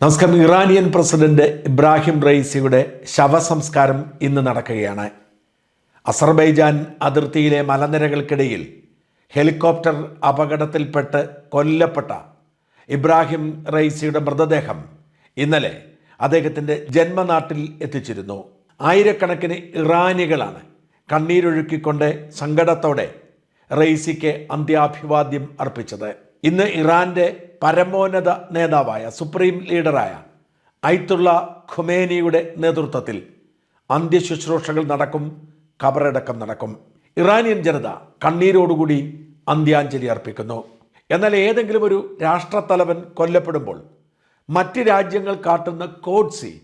നമസ്കാരം. Iranian president Ibrahim റൈസിയുടെ ശവസംസ്കാരം ഇന്ന് നടക്കുകയാണ്. അസർബൈജാൻ അതിർത്തിയിലെ മലനിരകൾക്കിടയിൽ ഹെലികോപ്റ്റർ അപകടത്തിൽപ്പെട്ട് കൊല്ലപ്പെട്ട ഇബ്രാഹിം റൈസിയുടെ മൃതദേഹം ഇന്നലെ അദ്ദേഹത്തിന്റെ ജന്മനാട്ടിൽ എത്തിച്ചിരുന്നു. ആയിരക്കണക്കിന് ഇറാനികളാണ് കണ്ണീരൊഴുക്കിക്കൊണ്ട് സങ്കടത്തോടെ റെയ്സിക്ക് അന്ത്യാഭിവാദ്യം അർപ്പിച്ചത്. ഇന്ന് ഇറാന്റെ പരമോന്നത നേതാവായ സുപ്രീം ലീഡറായ ഐത്തുള്ള ഖുമേനിയുടെ നേതൃത്വത്തിൽ അന്ത്യശുശ്രൂഷകൾ നടക്കും കബറടക്കം നടക്കും. ഇറാനിയൻ ജനത കണ്ണീരോടുകൂടി അന്ത്യാഞ്ജലി അർപ്പിക്കുന്നു. എന്നാൽ ഏതെങ്കിലും ഒരു രാഷ്ട്രത്തലവൻ കൊല്ലപ്പെടുമ്പോൾ മറ്റ് രാജ്യങ്ങൾ കാട്ടുന്ന കോഡ്സി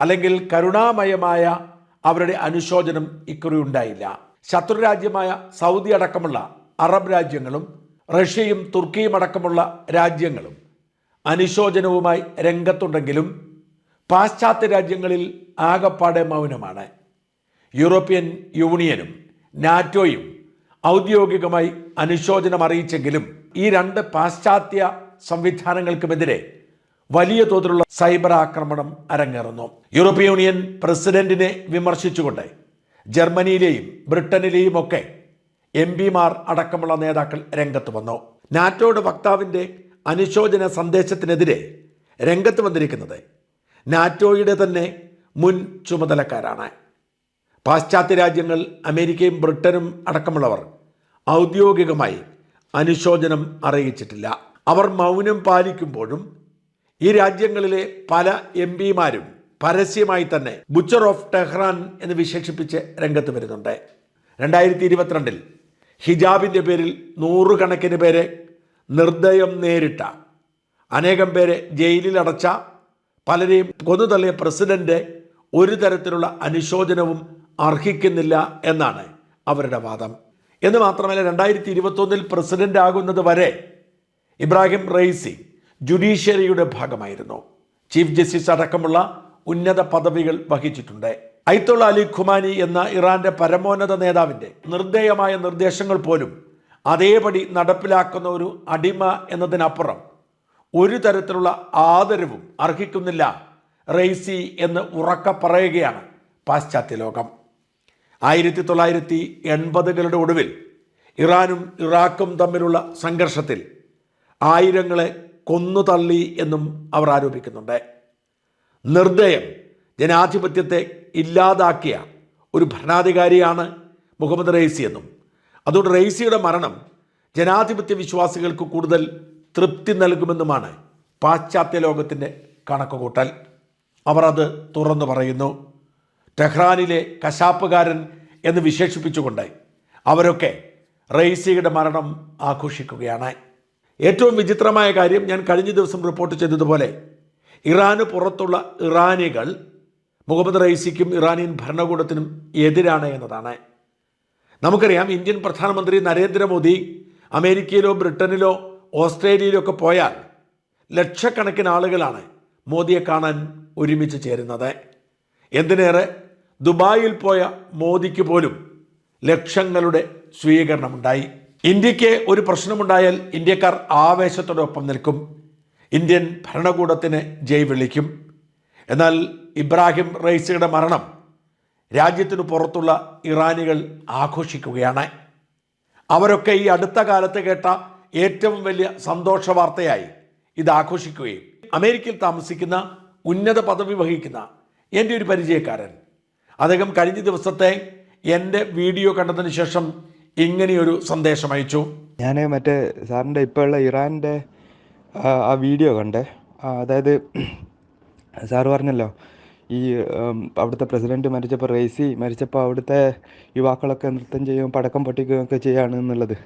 അല്ലെങ്കിൽ കരുണാമയമായ അവരുടെ അനുശോചനം ഇക്കുറി ഉണ്ടായില്ല. ശത്രുരാജ്യമായ സൗദി അടക്കമുള്ള അറബ് രാജ്യങ്ങളും റഷ്യയും തുർക്കിയും അടക്കമുള്ള രാജ്യങ്ങളും അനുശോചനവുമായി രംഗത്തുണ്ടെങ്കിലും പാശ്ചാത്യ രാജ്യങ്ങളിൽ ആകപ്പാടെ മൗനമാണ്. യൂറോപ്യൻ യൂണിയനും നാറ്റോയും ഔദ്യോഗികമായി അനുശോചനം അറിയിച്ചെങ്കിലും ഈ രണ്ട് പാശ്ചാത്യ സംവിധാനങ്ങൾക്കുമെതിരെ വലിയ തോതിലുള്ള സൈബർ ആക്രമണം അരങ്ങേറുന്നു. യൂറോപ്യൻ യൂണിയൻ പ്രസിഡന്റിനെ വിമർശിച്ചുകൊണ്ട് ജർമ്മനിയിലെയും ബ്രിട്ടനിലെയും ഒക്കെ എം പിമാർ അടക്കമുള്ള നേതാക്കൾ രംഗത്ത് വന്നു. നാറ്റോയുടെ വക്താവിന്റെ അനുശോചന സന്ദേശത്തിനെതിരെ രംഗത്ത് വന്നിരിക്കുന്നത് നാറ്റോയുടെ തന്നെ മുൻ ചുമതലക്കാരാണ്. പാശ്ചാത്യ രാജ്യങ്ങൾ അമേരിക്കയും ബ്രിട്ടനും അടക്കമുള്ളവർ ഔദ്യോഗികമായി അനുശോചനം അറിയിച്ചിട്ടില്ല. അവർ മൗനം പാലിക്കുമ്പോഴും ഈ രാജ്യങ്ങളിലെ പല എം പിമാരും പരസ്യമായി തന്നെ ബുച്ചർ ഓഫ് ടെഹ്റാൻ എന്ന് വിശേഷിപ്പിച്ച് രംഗത്ത് വരുന്നുണ്ട്. രണ്ടായിരത്തി ഇരുപത്തിരണ്ടിൽ ഹിജാബിന്റെ പേരിൽ നൂറുകണക്കിന് പേരെ നിർദ്ദയം നേരിട്ട അനേകം പേരെ ജയിലിലടച്ച പലരെയും കൊന്നുതള്ളിയ പ്രസിഡന്റ് ഒരു തരത്തിലുള്ള അനുശോചനവും അർഹിക്കുന്നില്ല എന്നാണ് അവരുടെ വാദം. എന്ന് മാത്രമല്ല രണ്ടായിരത്തി ഇരുപത്തൊന്നിൽ പ്രസിഡന്റ് ആകുന്നത് വരെ ഇബ്രാഹിം റെയ്സി ജുഡീഷ്യറിയുടെ ഭാഗമായിരുന്നു. ചീഫ് ജസ്റ്റിസ് അടക്കമുള്ള ഉന്നത പദവികൾ വഹിച്ചിട്ടുണ്ട്. ഐത്തുള്ള അലി ഖുമാനി എന്ന ഇറാന്റെ പരമോന്നത നേതാവിന്റെ നിർദ്ദയമായ നിർദ്ദേശങ്ങൾ പോലും അതേപടി നടപ്പിലാക്കുന്ന ഒരു അടിമ എന്നതിനപ്പുറം ഒരു തരത്തിലുള്ള ആദരവും അർഹിക്കുന്നില്ല. റെയ്സി എന്ന് ഉറക്ക പറയുകയാണ് പാശ്ചാത്യ ലോകം. ആയിരത്തി തൊള്ളായിരത്തി എൺപതുകളുടെ ഒടുവിൽ ഇറാനും ഇറാഖും തമ്മിലുള്ള സംഘർഷത്തിൽ ആയിരങ്ങളെ കൊന്നു തള്ളി എന്നും അവർ ആരോപിക്കുന്നുണ്ട്. നിർദ്ദയം ജനാധിപത്യത്തെ ഇല്ലാതാക്കിയ ഒരു ഭരണാധികാരിയാണ് മുഹമ്മദ് റെയ്സി എന്നും. അതുകൊണ്ട് റെയ്സിയുടെ മരണം ജനാധിപത്യ വിശ്വാസികൾക്ക് കൂടുതൽ തൃപ്തി നൽകുമെന്നുമാണ് പാശ്ചാത്യ ലോകത്തിന്റെ കണക്കുകൂട്ടൽ. അവർ അത് തുറന്നു പറയുന്നു. ടെഹ്റാനിലെ കശാപ്പുകാരൻ എന്ന് വിശേഷിപ്പിച്ചുകൊണ്ട് അവരൊക്കെ റെയ്സിയുടെ മരണം ആഘോഷിക്കുകയാണ്. ഏറ്റവും വിചിത്രമായ കാര്യം ഞാൻ കഴിഞ്ഞ ദിവസം റിപ്പോർട്ട് ചെയ്തതുപോലെ ഇറാന് പുറത്തുള്ള ഇറാനികൾ മുഹമ്മദ് റൈസിക്കും ഇറാനിയൻ ഭരണകൂടത്തിനും എതിരാണ് എന്നതാണ്. നമുക്കറിയാം ഇന്ത്യൻ പ്രധാനമന്ത്രി നരേന്ദ്രമോദി അമേരിക്കയിലോ ബ്രിട്ടനിലോ ഓസ്ട്രേലിയയിലോ ഒക്കെ പോയാൽ ലക്ഷക്കണക്കിന് ആളുകളാണ് മോദിയെ കാണാൻ ഒരുമിച്ച് ചേരുന്നത്. എന്തിനേറെ? ദുബായിൽ പോയ മോദിക്ക് പോലും ലക്ഷങ്ങളുടെ സ്വീകരണമുണ്ടായി. ഇന്ത്യയ്ക്ക് ഒരു പ്രശ്നമുണ്ടായാൽ ഇന്ത്യക്കാർ ആവേശത്തോടൊപ്പം നിൽക്കും. ഇന്ത്യൻ ഭരണകൂടത്തിന് ജയ് വിളിക്കും. എന്നാൽ ഇബ്രാഹിം റൈസിയുടെ മരണം രാജ്യത്തിന് പുറത്തുള്ള ഇറാനികൾ ആഘോഷിക്കുകയാണ്. അവരൊക്കെ ഈ അടുത്ത കാലത്ത് കേട്ട ഏറ്റവും വലിയ സന്തോഷ വാർത്തയായി ഇത് ആഘോഷിക്കുകയും അമേരിക്കയിൽ താമസിക്കുന്ന ഉന്നത പദവി വഹിക്കുന്ന എന്റെ ഒരു പരിചയക്കാരൻ. അദ്ദേഹം കഴിഞ്ഞ ദിവസത്തെ എന്റെ വീഡിയോ കണ്ടതിന് ശേഷം ഇങ്ങനെയൊരു സന്ദേശം അയച്ചു. ഞാൻ മറ്റേ സാറിന്റെ ഇപ്പോഴുള്ള ഇറാന്റെ ആ വീഡിയോ കണ്ടേ അതായത് സാറ് പറഞ്ഞല്ലോ ഈ അവിടുത്തെ പ്രസിഡന്റ് മരിച്ചപ്പോൾ റേസി മരിച്ചപ്പോൾ അവിടുത്തെ യുവാക്കളൊക്കെ നൃത്തം ചെയ്യുകയും പടക്കം പൊട്ടിക്കുകയും ഒക്കെ ചെയ്യുകയാണ് എന്നുള്ളത്.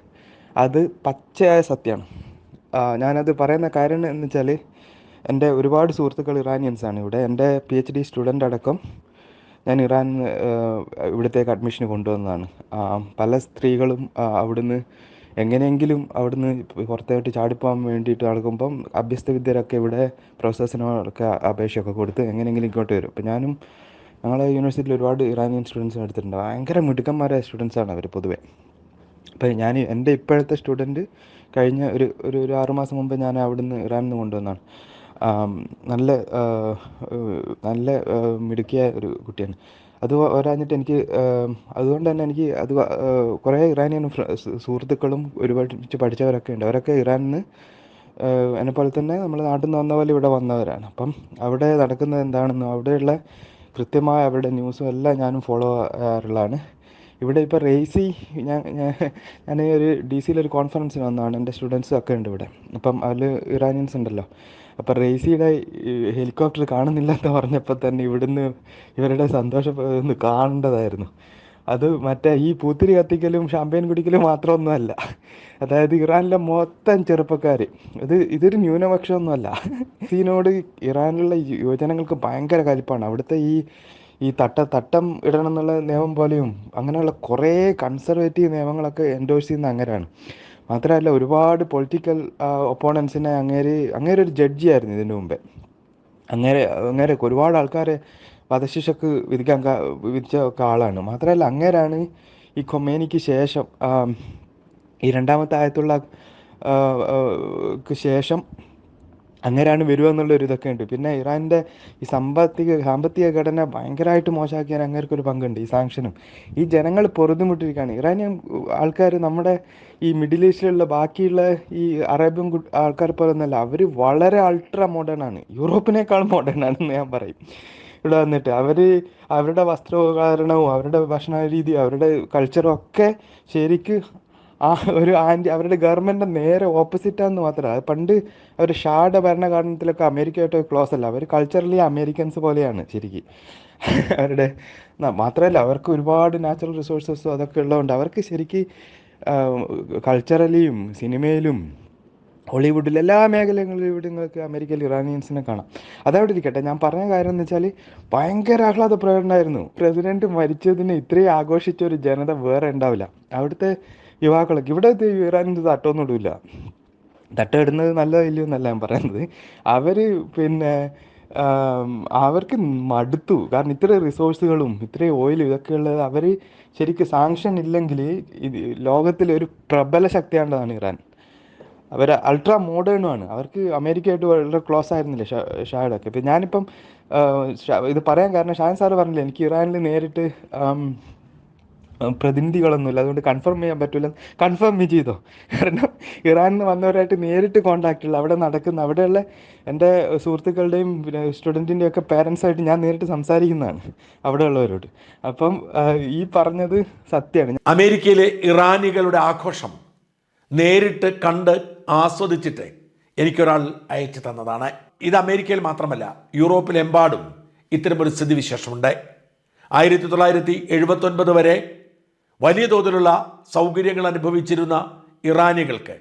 അത് പച്ചയായ സത്യമാണ്. ഞാനത് പറയുന്ന കാര്യം എന്ന് വെച്ചാൽ എന്റെ ഒരുപാട് സുഹൃത്തുക്കൾ ഇറാനിയൻസ് ആണ് ഇവിടെ. എന്റെ പി എച്ച് ഡി സ്റ്റുഡന്റ് അടക്കം ഞാൻ ഇറാൻ ഇവിടത്തേക്ക് അഡ്മിഷന് കൊണ്ടുവന്നതാണ്. പല സ്ത്രീകളും അവിടുന്ന് എങ്ങനെയെങ്കിലും അവിടുന്ന് പുറത്തോട്ട് ചാടിപ്പോകാൻ വേണ്ടിയിട്ട് നടക്കുമ്പം അഭ്യസ്ത വിദ്യരൊക്കെ ഇവിടെ പ്രൊഫസേഴ്സിനൊക്കെ അപേക്ഷയൊക്കെ കൊടുത്ത് എങ്ങനെയെങ്കിലും ഇങ്ങോട്ട് വരും. അപ്പം ഞാനും ഞങ്ങളെ യൂണിവേഴ്സിറ്റിയിൽ ഒരുപാട് ഇറാനിയൻ സ്റ്റുഡൻസ് എടുത്തിട്ടുണ്ട്. ഭയങ്കര മിടുക്കന്മാരായ സ്റ്റുഡൻസാണ് അവർ പൊതുവെ. അപ്പം ഞാൻ എന്റെ ഇപ്പോഴത്തെ സ്റ്റുഡന്റ് കഴിഞ്ഞ ഒരു ഒരു ഒരു ആറുമാസം മുമ്പ് ഞാൻ അവിടുന്ന് ഇറാനിൽ നിന്ന് കൊണ്ടുവന്നാണ് നല്ല നല്ല മിടുക്കിയ ഒരു കുട്ടിയാണ്. അത് വരാഞ്ഞിട്ട് എനിക്ക് അതുകൊണ്ട് തന്നെ എനിക്ക് അത് കുറേ ഇറാനിയൻ സുഹൃത്തുക്കളും ഒരുപാട് പഠിച്ചവരൊക്കെ ഉണ്ട്. അവരൊക്കെ ഇറാനിൽ നിന്ന് എന്നെപ്പോലെ പോലെ തന്നെ നമ്മുടെ നാട്ടിൽ നിന്ന് വന്ന പോലെ ഇവിടെ വന്നവരാണ്. അപ്പം അവിടെ നടക്കുന്നത് എന്താണെന്നും അവിടെയുള്ള കൃത്യമായ അവരുടെ ന്യൂസും എല്ലാം ഞാനും ഫോളോ ചെയ്യാറുള്ളതാണ്. ഇവിടെ ഇപ്പോൾ റേസി ഞാൻ ഞാൻ ഒരു ഡി സിയിലൊരു കോൺഫറൻസിന് വന്നതാണ്. എന്റെ സ്റ്റുഡൻസും ഒക്കെ ഉണ്ട് ഇവിടെ. അപ്പം അതിൽ ഇറാനിയൻസ് ഉണ്ടല്ലോ. അപ്പം റേസിയുടെ ഹെലികോപ്റ്റർ കാണുന്നില്ല എന്ന് പറഞ്ഞപ്പോൾ തന്നെ ഇവിടുന്ന് ഇവരുടെ സന്തോഷം ഒന്ന് കാണേണ്ടതായിരുന്നു. അത് മറ്റേ ഈ പൂത്തിരി കത്തിക്കലും ഷാമ്പയിൻ കുടിക്കലും മാത്രമൊന്നുമല്ല. അതായത് ഇറാനിലെ മൊത്തം ചെറുപ്പക്കാർ ഇത് ഇതൊരു ന്യൂനപക്ഷമൊന്നുമല്ല. ഇതിനോട് ഇറാനിലുള്ള യുവജനങ്ങൾക്ക് ഭയങ്കര കലിപ്പാണ്. അവിടുത്തെ ഈ ഈ തട്ട തട്ടം ഇടണം എന്നുള്ള നിയമം പോലെയും അങ്ങനെയുള്ള കുറേ കൺസർവേറ്റീവ് നിയമങ്ങളൊക്കെ എൻഡോഴ്സ് ചെയ്യുന്ന അങ്ങനെയാണ്. മാത്രമല്ല ഒരുപാട് പൊളിറ്റിക്കൽ ഒപ്പോണൻസിനെ അങ്ങേര് അങ്ങേര് ഒരു ജഡ്ജിയായിരുന്നു ഇതിനു മുമ്പേ. അങ്ങേരെ അങ്ങേരെ ഒരുപാട് ആൾക്കാരെ വധശിക്ഷക്ക് വിധിക്കാൻ വിധിച്ച ഒക്കെ ആളാണ്. മാത്രമല്ല അങ്ങേരാണ് ഈ കൊമേനിക്ക് ശേഷം ഈ രണ്ടാമത്തെ ആയത്തുള്ള ശേഷം അങ്ങനെയാണ് വരിക എന്നുള്ള ഒരു ഇതൊക്കെ ഉണ്ട്. പിന്നെ ഇറാന്റെ ഈ സാമ്പത്തിക സാമ്പത്തിക ഘടന ഭയങ്കരമായിട്ട് മോശമാക്കിയാൽ അങ്ങേർക്കൊരു പങ്കുണ്ട് ഈ സാങ്ഷനും. ഈ ജനങ്ങൾ പൊറുതുമുട്ടിരിക്കുകയാണ് ഇറാനിയൻ ആൾക്കാർ നമ്മുടെ ഈ മിഡിൽ ഈസ്റ്റിലുള്ള ബാക്കിയുള്ള ഈ അറേബ്യൻ ആൾക്കാർ പോലെ ഒന്നല്ല അവർ വളരെ അൾട്രാ മോഡേൺ ആണ്. യൂറോപ്പിനേക്കാൾ മോഡേൺ ആണെന്ന് ഞാൻ പറയും. ഇവിടെ വന്നിട്ട് അവർ അവരുടെ വസ്ത്രധാരണവും അവരുടെ ഭക്ഷണ രീതി അവരുടെ കൾച്ചറും ഒക്കെ ശരിക്ക് ആ ഒരു ആന്റി അവരുടെ ഗവൺമെന്റ് നേരെ ഓപ്പോസിറ്റാന്ന് മാത്രമല്ല. അത് പണ്ട് അവർ ഷായുടെ ഭരണഘടനത്തിലൊക്കെ അമേരിക്കയായിട്ട് ക്ലോസ് അല്ല. അവർ കൾച്ചറലി അമേരിക്കൻസ് പോലെയാണ് ശരിക്കും. അവരുടെ മാത്രമല്ല അവർക്ക് ഒരുപാട് നാച്ചുറൽ റിസോഴ്സസും അതൊക്കെ ഉള്ളതുകൊണ്ട് അവർക്ക് ശരിക്കും കൾച്ചറലിയും സിനിമയിലും ഹോളിവുഡിൽ എല്ലാ മേഖലകളിലും ഇവിടെ നിങ്ങൾക്ക് അമേരിക്കയിൽ ഇറാനിയൻസിനെ കാണാം. അതവിടെ ഇരിക്കട്ടെ. ഞാൻ പറഞ്ഞ കാര്യം എന്ന് വെച്ചാൽ ഭയങ്കര ആഹ്ലാദ പ്രകടനമായിരുന്നു. പ്രസിഡന്റ് മരിച്ചതിന് ഇത്രയും ആഘോഷിച്ച ഒരു ജനത വേറെ ഉണ്ടാവില്ല. അവിടുത്തെ യുവാക്കളൊക്കെ. ഇവിടെ ഇറാനിന്റെ തട്ടൊന്നും ഇടില്ല തട്ടിടുന്നത് നല്ലതോ ഇല്ലയോ എന്നല്ല ഞാൻ പറയുന്നത്. അവർ പിന്നെ അവർക്ക് മടുത്തു. കാരണം ഇത്ര റിസോഴ്സുകളും ഇത്രയും ഓയിലും ഇതൊക്കെ ഉള്ളത് അവർ ശരിക്കും സാങ്ഷൻ ഇല്ലെങ്കിൽ ഇത് ലോകത്തിലെ ഒരു പ്രബല ശക്തിയാണ്ടതാണ് ഇറാൻ. അവർ അൾട്രാ മോഡേണുമാണ് അവർക്ക് അമേരിക്കയായിട്ട് വളരെ ക്ലോസ് ആയിരുന്നില്ല ഷായുടെ ഇപ്പം ഞാനിപ്പം ഇത് പറയാൻ കാരണം ഷാൻ സാറ് പറഞ്ഞില്ല എനിക്ക് ഇറാനിൽ നേരിട്ട് പ്രതിനിധികളൊന്നുമില്ല. അതുകൊണ്ട് കൺഫേം ചെയ്യാൻ പറ്റില്ല കൺഫേം ചെയ്തോ കാരണം ഇറാനിൽ നിന്ന് വന്നവരായിട്ട് നേരിട്ട് കോണ്ടാക്ട് ഉള്ള അവിടെ നടക്കുന്ന അവിടെയുള്ള എന്റെ സുഹൃത്തുക്കളുടെയും പിന്നെ സ്റ്റുഡന്റിന്റെയും ഒക്കെ പേരൻസായിട്ട് ഞാൻ നേരിട്ട് സംസാരിക്കുന്നതാണ് അവിടെയുള്ളവരോട്. അപ്പം ഈ പറഞ്ഞത് സത്യമാണ്. അമേരിക്കയിലെ ഇറാനികളുടെ ആഘോഷം നേരിട്ട് കണ്ട് ആസ്വദിച്ചിട്ട് എനിക്കൊരാൾ അയച്ചു തന്നതാണ്. ഇത് അമേരിക്കയിൽ മാത്രമല്ല യൂറോപ്പിലെമ്പാടും ഇത്തരമൊരു സ്ഥിതിവിശേഷമുണ്ട്. ആയിരത്തി തൊള്ളായിരത്തി എഴുപത്തൊൻപത് വരെ വലിയ തോതിലുള്ള സൗകര്യങ്ങൾ അനുഭവിച്ചിരുന്ന ഇറാനികൾക്ക്.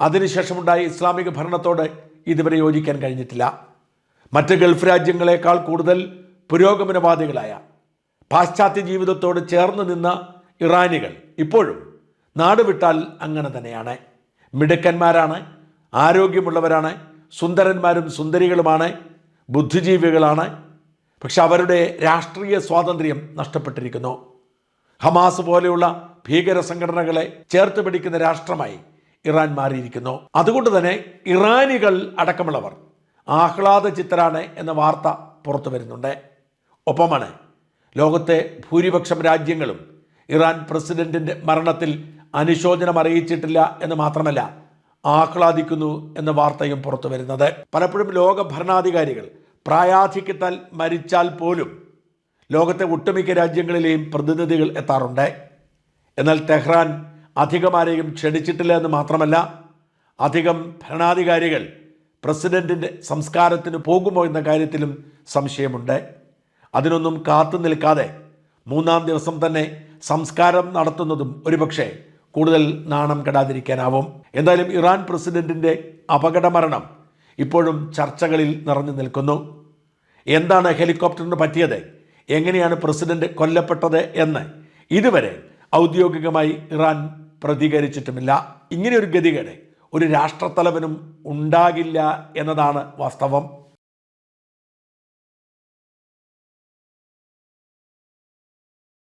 അതിനുശേഷമുണ്ടായ ഇസ്ലാമിക ഭരണത്തോട് ഇതുവരെ യോജിക്കാൻ കഴിഞ്ഞിട്ടില്ല. മറ്റ് ഗൾഫ് രാജ്യങ്ങളെക്കാൾ കൂടുതൽ പുരോഗമനവാദികളായ പാശ്ചാത്യ ജീവിതത്തോട് ചേർന്ന് നിന്ന ഇറാനികൾ ഇപ്പോഴും നാട് വിട്ടാൽ അങ്ങനെ തന്നെയാണ്. മിടുക്കന്മാരാണ് ആരോഗ്യമുള്ളവരാണ് സുന്ദരന്മാരും സുന്ദരികളുമാണ് ബുദ്ധിജീവികളാണ്. പക്ഷെ അവരുടെ രാഷ്ട്രീയ സ്വാതന്ത്ര്യം നഷ്ടപ്പെട്ടിരിക്കുന്നു. ഹമാസ് പോലെയുള്ള ഭീകര സംഘടനകളെ ചേർത്ത് പിടിക്കുന്ന രാഷ്ട്രമായി ഇറാൻ മാറിയിരിക്കുന്നു. അതുകൊണ്ട് തന്നെ ഇറാനികൾ അടക്കമുള്ളവർ ആഹ്ലാദ ചിത്തരാണ് എന്ന വാർത്ത പുറത്തു വരുന്നുണ്ട്. ഒപ്പമാണ് ലോകത്തെ ഭൂരിപക്ഷം രാജ്യങ്ങളും ഇറാൻ പ്രസിഡന്റിന്റെ മരണത്തിൽ അനുശോചനം അറിയിച്ചിട്ടില്ല എന്ന് മാത്രമല്ല ആഹ്ലാദിക്കുന്നു എന്ന വാർത്തയും പുറത്തു വരുന്നത്. പലപ്പോഴും ലോക ഭരണാധികാരികൾ പ്രായാധിക്യത്താൽ മരിച്ചാൽ പോലും ലോകത്തെ ഒട്ടുമിക്ക രാജ്യങ്ങളിലെയും പ്രതിനിധികൾ എത്താറുണ്ട്. എന്നാൽ ടെഹ്റാൻ അധികമാരെയും ക്ഷണിച്ചിട്ടില്ല എന്ന് മാത്രമല്ല അധികം ഭരണാധികാരികൾ പ്രസിഡന്റിന്റെ സംസ്കാരത്തിന് പോകുമോ എന്ന കാര്യത്തിലും സംശയമുണ്ട്. അതിനൊന്നും കാത്തു നിൽക്കാതെ മൂന്നാം ദിവസം തന്നെ സംസ്കാരം നടത്തുന്നതും ഒരുപക്ഷെ കൂടുതൽ നാണം കെടാതിരിക്കാനാവും. എന്തായാലും ഇറാൻ പ്രസിഡന്റിന്റെ അപകടമരണം ഇപ്പോഴും ചർച്ചകളിൽ നിറഞ്ഞു നിൽക്കുന്നു. എന്താണ് ഹെലികോപ്റ്ററിന് പറ്റിയത്? എങ്ങനെയാണ് പ്രസിഡന്റ് കൊല്ലപ്പെട്ടത് എന്ന്. ഇതുവരെ ഔദ്യോഗികമായി ഇറാൻ പ്രതികരിച്ചിട്ടുമില്ല. ഇങ്ങനെ ഒരു ഗതികേട് ഒരു രാഷ്ട്രത്തലവനും ഉണ്ടാകില്ല എന്നതാണ് വാസ്തവം.